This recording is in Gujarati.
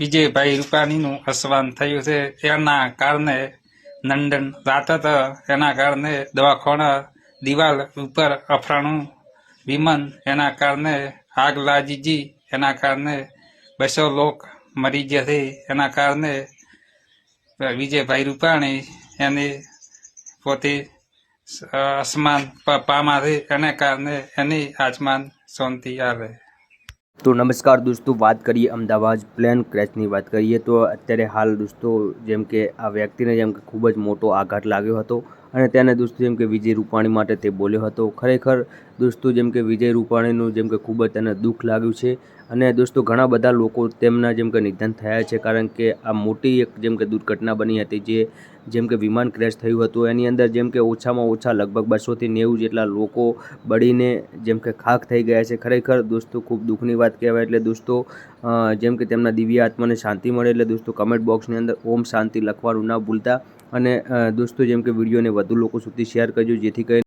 વિજયભાઈ રૂપાણીનું અસવાન થયું છે. એના કારણે નંદન રાતત એના કારણે દવાખાના દિવાલ ઉપર અફરાણું વિમન એના કારણે આગ લાજીજી એના કારણે બસો લોક મરી ગયા છે. એના કારણે વિજયભાઈ રૂપાણી એને પોતે અસમાન પ- પામ્યા છે. એના કારણે એની આસમાન શાંતિ આવે. તો નમસ્કાર દોસ્તો, વાત કરીએ અમદાવાદ પ્લેન ક્રેશની વાત કરીએ તો અત્યારે હાલ દોસ્તો, જેમ કે આ વ્યક્તિને જેમ કે ખૂબ જ મોટો આઘાત લાગ્યો હતો. અને તેને દોસ્તો જેમ કે વિજય રૂપાણી માટે તે બોલ્યો હતો. ખરેખર દોસ્તો જેમ કે વિજય રૂપાણીનું જેમ કે ખૂબ જ તેને દુઃખ લાગ્યું છે અને દોસ્તો ઘણા બધા લોકો તેમના જેમ કે નિધન થયા છે કારણ કે આ મોટી એક જેમ કે દુર્ઘટના બની હતી જે જેમ કે વિમાન ક્રેશ થયું હતું. એની અંદર જેમ કે ઓછામાં ઓછા લગભગ બસોથી નેવું જેટલા લોકો બળીને જેમ કે ખાખ થઈ ગયા છે. ખરેખર દોસ્તો ખૂબ દુઃખની વાત કહેવાય એટલે દોસ્તો જેમ કે તેમના દિવ્ય આત્માને શાંતિ મળે એટલે દોસ્તો કમેન્ટ બોક્સની અંદર ઓમ શાંતિ લખવાનું ના ભૂલતા. અને દોસ્તો જેમ કે વિડીયોને વધુ લોકો સુધી શેર કરજો જેથી કરીને